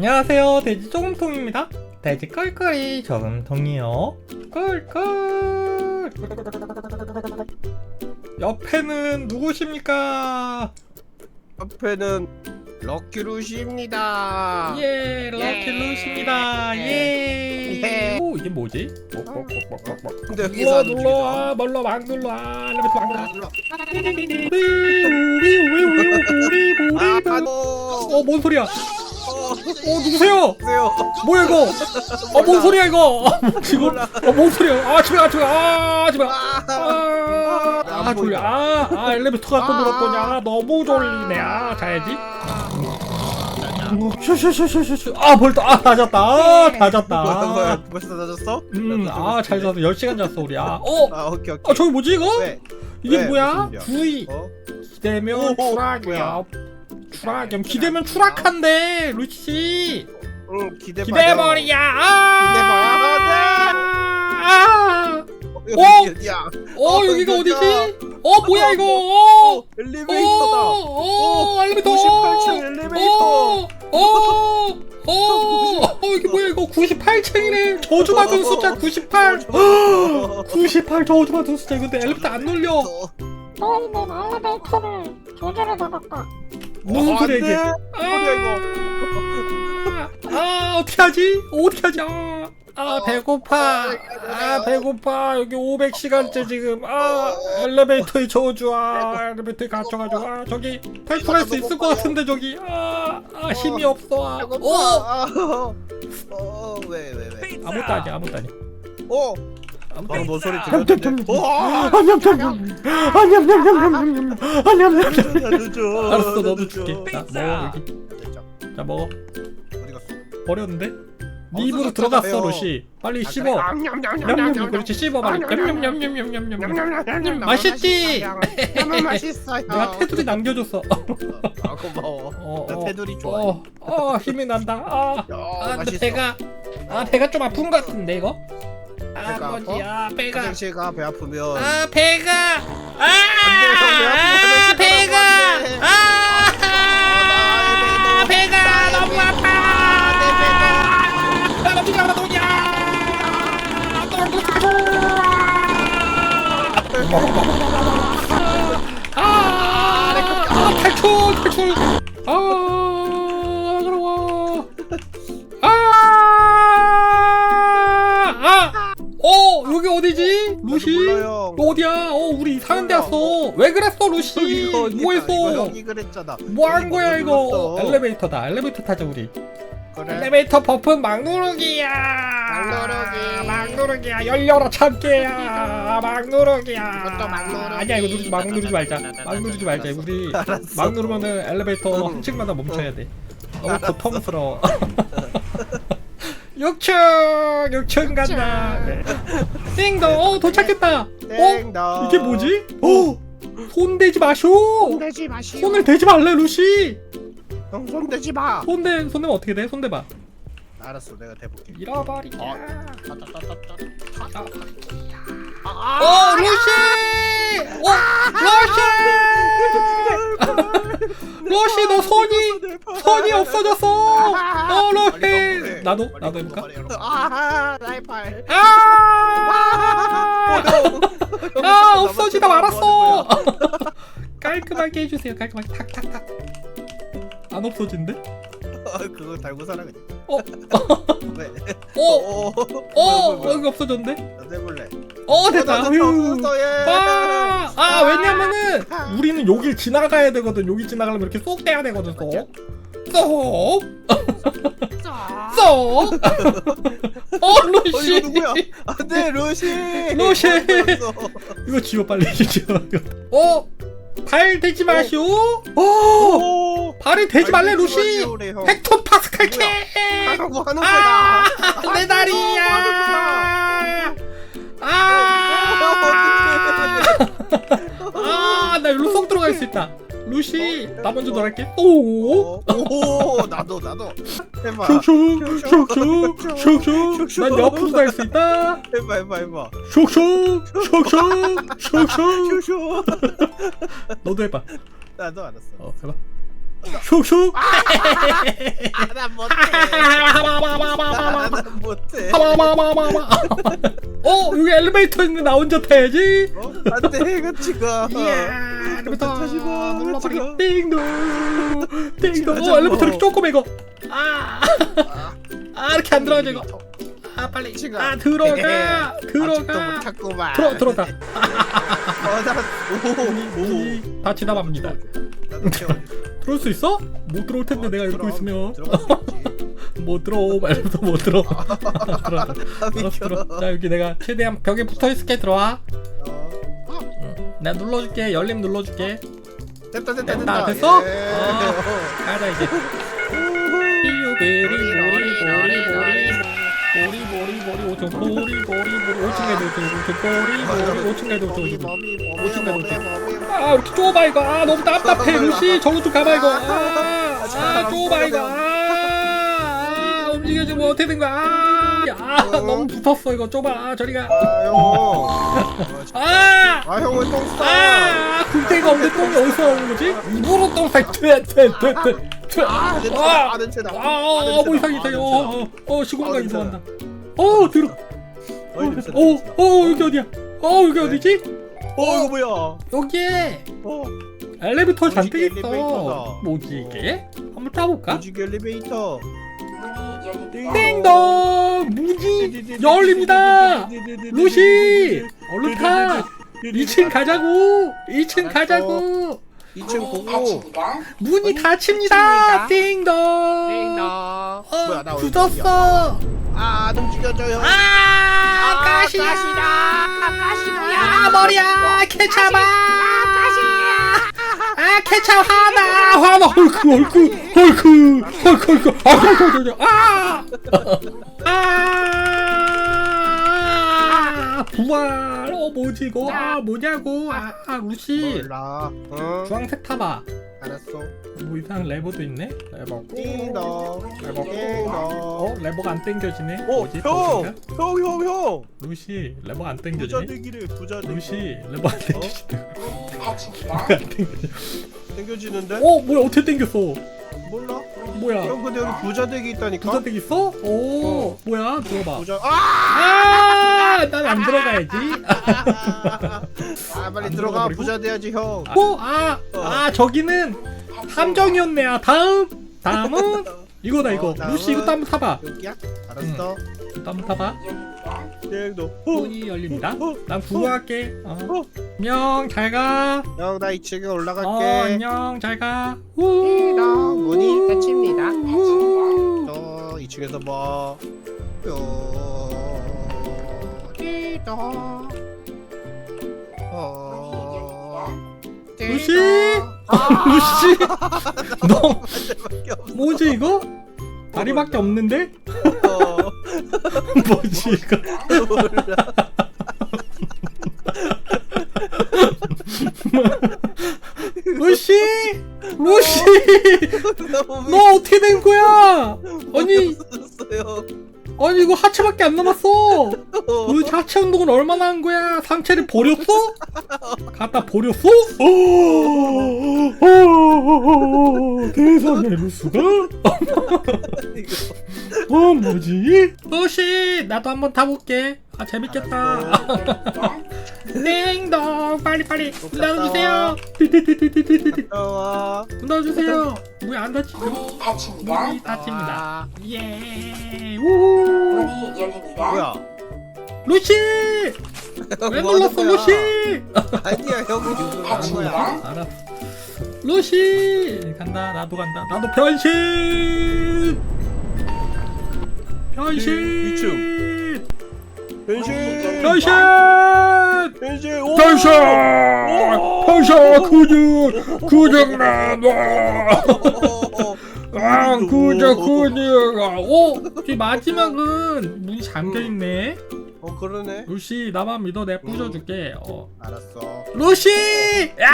안녕하세요. 돼지 조금통입니다. 돼지 껄껄이 조금통이요. 껄껄 옆에는 누구십니까? 앞에는 럭키 루시입니다. 예 럭키 루시입니다. 예. 예. 오 이게 뭐지? 근데 눌러 여기서 눌러 아 멀러 막 눌러 막 눌러 아, 어뭔 소리야 어 누구세요 보세요. 뭐야 이거 어뭔 소리야 이거 지금 어뭔 소리야 아 집에 가 집에 가. 아 집에 가. 아, 아안 졸려 보인다. 아, 아 엘리베이터가 또 아. 늘었더니 아 너무 졸리네 아 자야지 슈슈슈슈슈슈 아 벌써 아 다졌다 아 뭐야, 다졌다 뭐야, 벌써 낮았어? 음아잘 잤어 10 시간 잤어 우리 아 어 아, 오케이, 오케이. 아 저기 뭐지 이거 왜? 이게 왜? 뭐야 무슨 일이야? 어? 기대면 오, 추락이야 뭐야? 추락이야 기대면 추락한대 루치 응, 기대 기대머리야 아 아! 어? 야, 어 어, 여기가. 어디지? 어 뭐야 이거? 어, 엘리베이터다. 어, 어, 엘리베이터. 98층 엘리베이터. 어, 어, 어, 어 이게 뭐야 이거 98층이네. 저주받은 숫자 98. 98 저주받은 숫자 근데 엘리베이터 안 눌려. 너희는 엘리베이터를 조절해 잡았다. 무슨 소리야 이게? 어, 뭐야 이거? 아, 아 어떻게 하지? 어떻게 하지? 아, 아 배고파. 아 배고파. 여기 500시간째 지금 아 엘리베이터의 저주. 아 엘리베이터에 갇혀가지고 아 저기 탈출할 수 있을 것 같은데 저기 아, 아 힘이 없어. 아, 어 어, 어, 왜, 왜, 왜? 아무것도 아니야 아무것도 아니야. 어, 방금 뭔 소리 냠냠냠. 들렸는데? 어, 늦어. 알았어 너도. 줄게. 자 먹어 여기. 자 먹어. 어디 갔어? 버렸는데? 네 어, 입으로. 들어갔어 루시. 빨리 씹어. 냠냠 그렇지 씹어 빨리. 냠냠냠냠냠냠냠. 맛있지? 너무 맛있어요. 내가 테두리 남겨줬어. 아 고마워. 어, 나 어, 테두리 좋아해. 어, 어 힘이 난다. 아, 야, 아 근데 맛있어. 배가 아 배가 좀 아픈 것 같은데 이거. 아 배가 뭐지? 아 배가 화장실 가 배 아프면. 아 배가 아, 안아 돼, 배가 안 돼. 아 배가 너무 아파. 아, 나? 아, 아, 탈출, 탈출. 루시? 몰라요. 너 어디야? 어, 우리 이상한 데 왔어. 왜 그랬어, 루시? 이거 어디야? 뭐 이거 했어? 여기 그랬잖아. 뭐한 여기 거야, 먼저 이거? 눌렀어. 엘리베이터다. 엘리베이터 타자, 우리. 그래. 엘리베이터 버프 막 누르기야. 막 누르기. 막 누르기야. 열려라 참깨야. 막 누르기야. 이것도 막 누르기. 아니야 이거 누르지 막 누르지 말자. 막 누르지 말자. 우리 알았어. 막 누르면은 엘리베이터 한 층마다 멈춰야 돼. 너무 고통스러워. 6층 6층 간다. 네. 띵동 어 도착했다. 어 땡동. 이게 뭐지? 어손 대지 마쇼. 손대지 마시오. 손을 대지 말래 루시. 형 손대지 마. 손대 손대면 어떻게 돼? 손 대봐. 알았어, 내가 대볼게. 잃어버리자. 어. 어 루시! 어 루시! 루시 너 손이 손이 없어졌어. 어 루시. 나도 나도 해볼까? 아, 나의 팔. 아! 아 없어지다 말았어. 깔끔하게 해주세요. 깔끔하게 탁탁탁. 안 없어진대? 아, 그거 달고 살아 그냥. 어? 왜? 어? 어, 어? 어 여기 없어졌는데? 나도 해볼래. 어 됐다. 나도 휴. 없었어, 예. 아, 아 왜냐면은 우리는 여길 지나가야 되거든. 여기 지나가려면 이렇게 쏙 떼야 되거든. 쏙. 쏙. 쏙. 어 어, 루시. 이거 누구야? 안돼, 루시. 루시. 어딨어? 이거 지워 빨리 지워. 어? 발 대지 마시오. 어. 오. 발이 대지 말래 루시. 형. 헥토 파스칼 캐. 하는 거 하는 아, 거야. 내 다리야. 아. 아, 나 일로 쏙 들어갈 수 있다. 루시, 나 먼저 놀랄게. 오. 오, 오, 나도 나도. 해봐. 슉슉, 슉슉, 슉슉. 난 옆으로 갈 수 있다. 해봐, 해봐, 해봐. 슉슉, 슉슉, 슉슉. 너도 해봐. 나도 알았어. 어, 해봐. 슉슉 아나 못해. 나 못해. 어 여기 엘리베이터 있는데 나 혼자 타야지 어? 안돼 같이 가. 이야 엘리베이터 타지 마, 눌러버리고. 띵동 띵동 어 엘리베이터 이렇게 뭐. 조금 이거 아, 아 이렇게 안 들어가죠 이거 아 빨리 가. 아 들어가 아직도 들어가. 못탔구만. 들어 들어가. 어나오오. 문이 다 지나갑니다. 들어올 수 있어? 못 들어올 텐데 내가 읽고 있으면. 못 들어 말도 못 들어. 들어 알았어 들어. 자 여기 내가 최대한 벽에 붙어 있을게 들어와. 응. 내가 눌러줄게 열림 눌러줄게. 됐다 됐다 됐다, 됐다 됐어? 예. 어. 가자 이제. 삐유베리 보리 보리 보리 보리 보리 보리 오천 보리 보리 보리 오천 개도 오천 오천 보리 보리 오천 개도 오천 오천 오천 개도 오천 아 이렇게 좁아 이거 아 너무 답답해 루시 저로 좀 가봐 이거 아, 아 좁아 이거 아, 아 움직여지 뭐 어떻게 된 거야 아, 아 너무 붙었어 이거 좁아 아, 저리가 아아 형은 똥 싸. 아, 굴대가 없는데 똥이 어디서 나오는 거지? 입으로 똥 싸. 퇴, 퇴, 퇴, 퇴, 퇴. 아 냄새 아, 아 냄새나. 아, 뭐 이상 이상. 어, 어, 어, 시공간 이동한다. 어, 들어. 냄새. 어, 어, 여기 어디야? 어, 여기 어디지? 어 이거 뭐야? 여기에 어 엘리베이터 잔뜩 무지개 있어. 엘리베이터다. 뭐지 이게? 한번 타볼까? 무지개 엘리베이터. 땡동! 무지 열립니다. 루시, 얼른 타. 2층 가자고. 2층 가자고. 2층 보고. 문이 닫힙니다. 띵동. 띵동. 뭐야 나 어, 굳었어. 아 안 움직여져요. 아, 가시야. 아, 머리야. 케찹아. 아, 케찹 하나. 하나. 헐크, 헐크, 헐크, 헐크, 헐크. 아, 헐크, 헐크, 아. 아. 부활. 어, 뭐지 이거? 아, 뭐냐고. 아, 아, 루시. 몰라. 어 주황색 타봐. 알았어. 뭐 이상 레버도 있네. 레버. 띵동. 레버. 띵동. 어, 레버가 안 당겨지네. 오, 뭐지? 형! 버그인가? 형, 형, 형! 루시 레버가 안 부자 당겨지네. 되기를, 부자 되기. 루시 레버 안 당겨진다. 레버가 안 당겨져. 당겨지는데? 어, 뭐야 어떻게 당겼어? 몰라? 뭐야? 형, 근데 여기 부자 되기 있다니까? 부자댁 있어? 오, 어. 뭐야? 들어봐. 부자, 아! 아, 난 안 들어가야지. 아, 빨리 안 들어가. 들어가버리고? 부자 돼야지, 형. 어, 아, 아, 저기는 함정이었네. 아, 다음, 다음은 이거다 이거. 어, 다음은? 루시 이것도 한번 타봐. 여기야? 알았어. 이것도 한번 타봐. 띵동. 문이 열립니다. 어, 난 구호할게. 어. 어. 안녕, 잘 가. 형, 나 2층에 올라갈게. 어, 안녕, 잘 가. 띵동. 문이 닫힙니다. 우. 또 2층에서 봐. 요. 띵동. 어. 루시? 루시? 너 밖에 없어. 뭐지 이거? 다리밖에 없는데? 뭐지 이거? 루시? 루시? 너 어떻게 된 거야? 아니. 아니 이거 하체밖에 안 남았어. 그 하체 운동을 얼마나 한 거야? 상체를 버렸어? 갖다 버렸어? 오, 오, 세상에 루스가? 어 뭐지? 루시 나도 한번 타볼게. 아 재밌겠다. 땡동 빨리 빨리 문 닫아주세요. 띠띠띠띠띠띠띠 와. 문 닫아주세요. 문이 안 닫히죠? 문이 닫힙니다. 문이 닫힙니다. 아, 예. 우. 문이 열립니다. 뭐야? 루시 왜 뭐 하는 거야? 루시? 아니야 형이 누구 하는 거야? 닫힙니다. 알았어. 루시 간다 나도 간다 나도 변신. 변신. 이층. 변신. 변신. 변신. 근육 근육맨. 와. 오! 아 근육. 아, 오. 이 마지막은 문이 잠겨 있네. 어 그러네. 루시 나만 믿어 내가 부셔줄게. 어. 알았어. 루시! 야!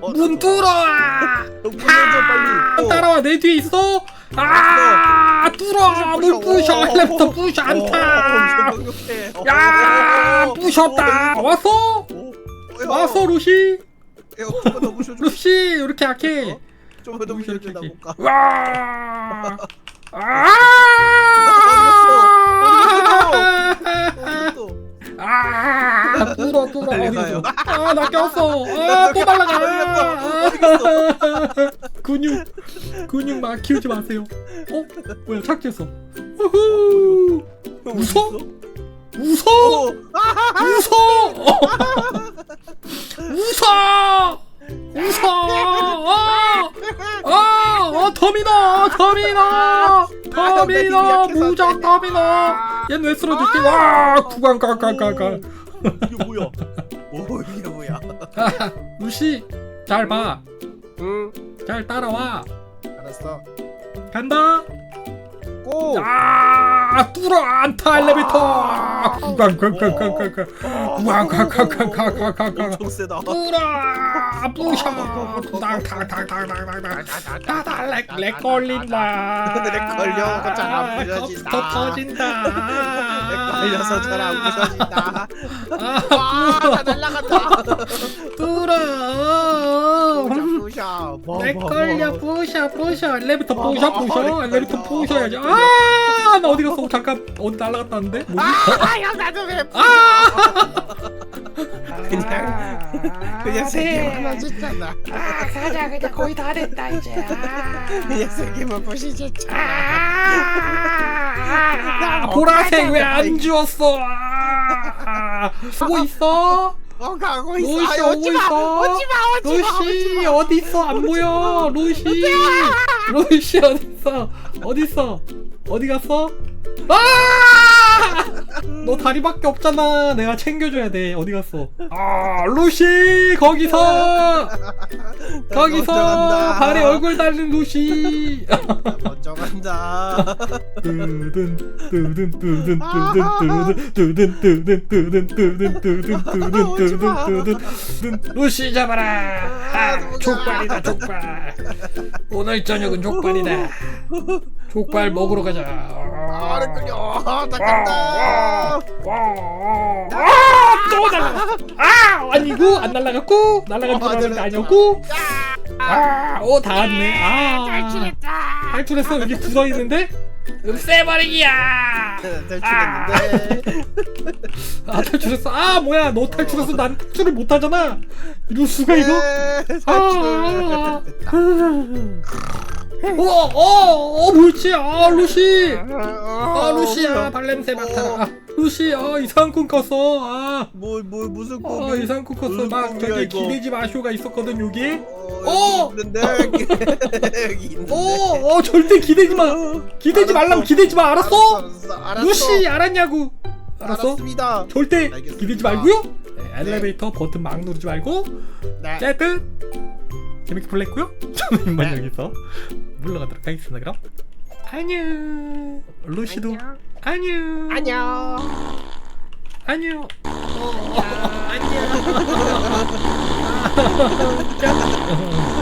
어, 문 뚫어! 형 불러줘 빨리. 어. 따라와 내 뒤에 있어? 아! 뚫어! 물 부셔! 엘리베이터 부셔! 안 타! 어, 야! 부셨다! 왔어? 오, 왔어 루시. 루시 왜 이렇게 약해 좀만 더 루시 부셔줘. 이렇게 가. 와 아! 또. 아, 뚫어, 빨리 어디 가요. 갔어? 아, 나 꼈어. 아, 또 날라가. 아, 근육, 근육 막 키우지 마세요. 어? 뭐야, 착지했어. 우후. 형 웃어? 웃어? 어. 웃어! 웃어! 웃어! 어! 어! 어! 터미너! 터미너! 터미너! 무적 터미너! 얘는 왜 쓰러질게? 와! 구강 깡깡깡깡. 이게 뭐야? 아, 루시 잘 봐. 응. 잘 따라와. 알았어. 간다. 고. 아, 뚫어 안타 엘리베이터. 구강 깡깡깡깡깡깡. 엄청 세다. 뿌라 뿌셔 당당당당당당당 다다 렉렉 걸린다 렉 걸려, 잘안 부서진다. 더 터진다 걸려서 잘 안 부서진다. 아 아, 다 날라간다. 뚫어 부셔. 부셔. 렉 걸려 부셔 부셔. 엘리베이터 부셔 부셔. 엘리베이터 부셔야지. 아나 어디 갔어? 잠깐 어디 날라갔다는데? 아야 나도 왜? 그냥 그냥 세 개만 부시잖아. 아 가자. 그냥 거의 다 됐다 이제. 아, 그냥 세 개만 부시잖아. 아, 보라색 왜 안 주웠어? 아, 쓰고 있어 어 가고 있어. 루시 아유, 오고 오지 마. 있어. 오지 마. 오지 마. 루시 어디 있어? 안 보여. 루시. 루시 어디 있어? 어디 있어? 어디 갔어? 아! 너 다리밖에 없잖아. 내가 챙겨줘야 돼. 어디 갔어? 아, 루시 거기서 거기서 간다. 발에 얼굴 달린 루시. 먼저 간다. 뜨든 뜨든 뜨든 뜨든 뜨든 뜨든 뜨든 뜨든 뜨든 뜨든 뜨든 뜨든 뜨든 루시 잡아라 아, 족발이다 족발 오늘 저녁은 족발이다 족발 먹으러 가자 아, 렉 걸려. 아, 나 간다. 아또 날라가. 아 아니고 안 날라갔고 날라간 줄 알았는데 아니었고. 아오 닿았네. 아. 탈출했다. 탈출했어. 여기 굳어 있는데? 쎄버리기야. 탈출했는데. 아 탈출했어. 아 뭐야. 너 탈출했어 난 탈출을 못 하잖아. 이럴 수가 이거? 예, 아, 탈 출. 어어어 뭐였지 아 루시 아아 루시야 발냄새 맡아라 아, 루시 아 이상한 꿈 꿨어 아 뭐, 뭐, 무슨 아, 꿈이? 이상한 꿈 꿨어 무슨 막 꿈이야, 저기 이거? 기대지 마쇼가 있었거든 여기 어, 어! 여기 있는데 여기 있는데. 어 어 절대 기대지 마 기대지 알았어. 기대지 마 알았어 알았어, 알았어. 루시 알았냐고 알았어 알았습니다. 절대 알겠습니다. 기대지 말고요 네, 엘리베이터 버튼 막 누르지 말고 네. 어쨌든 재밌게 플레이했고요 저는 이만 네. 여기서 물러가도록 하겠습니다 그럼 안녕 루시도 안녕 안녕. 안녕 어, 안녕 짠.